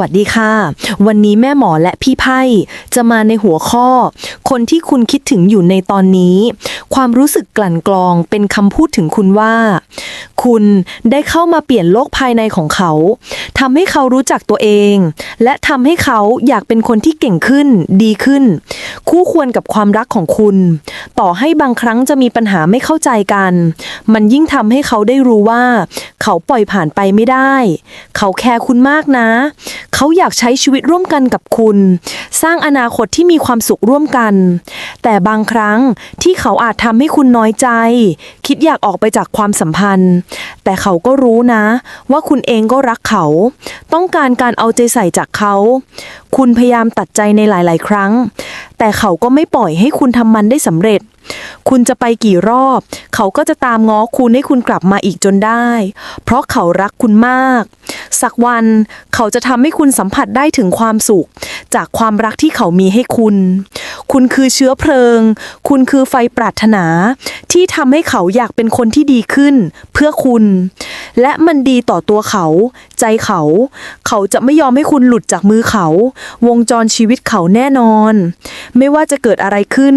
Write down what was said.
วัสดีค่ะ วันนี้แม่หมอและพี่ไพ่จะมาในหัวข้อ คนที่คุณคิดถึงอยู่ในตอนนี้ ความรู้สึกกลั่นกรองเป็นคำพูดถึงคุณว่า คุณได้เข้ามาเปลี่ยนโลกภายในของเขาทำให้เขารู้จักตัวเอง และทำให้เขาอยากเป็นคนที่เก่งขึ้น ดีขึ้น คู่ควรกับความรักของคุณ ต่อให้บางครั้งจะมีปัญหาไม่เข้าใจกัน มันยิ่งทำให้เขาได้รู้ว่า เขาปล่อยผ่านไปไม่ได้ เขาแคร์คุณมากนะ เขาอยากใช้ชีวิตร่วมกันกับคุณ สร้างอนาคตที่มีความสุขร่วมกัน แต่บางครั้งที่เขาอาจทำให้คุณน้อยใจ คิดอยากออกไปจากความสัมพันธ์ แต่เขาก็รู้นะ ว่าคุณเองก็รักเขา ต้องการการเอาใจใส่จากเขา คุณพยายามตัดใจในหลาย ๆ ครั้ง แต่เขาก็ไม่ปล่อยให้คุณทำมันได้สำเร็จ คุณจะไปกี่รอบ เขาก็จะตามง้อคุณให้คุณกลับมาอีกจนได้ เพราะเขารักคุณมาก สักวันเขาจะทำให้คุณสัมผัสได้ถึงความสุข จากความรักที่เขามีให้คุณ คุณคือเชื้อเพลิง คุณคือไฟปรารถนา ที่ทำให้เขาอยากเป็นคนที่ดีขึ้น เพื่อคุณ และมันดีต่อตัวเขา ใจเขา เขาจะไม่ยอมให้คุณหลุดจากมือเขา วงจรชีวิตเขาแน่นอน ไม่ว่าจะเกิดอะไรขึ้น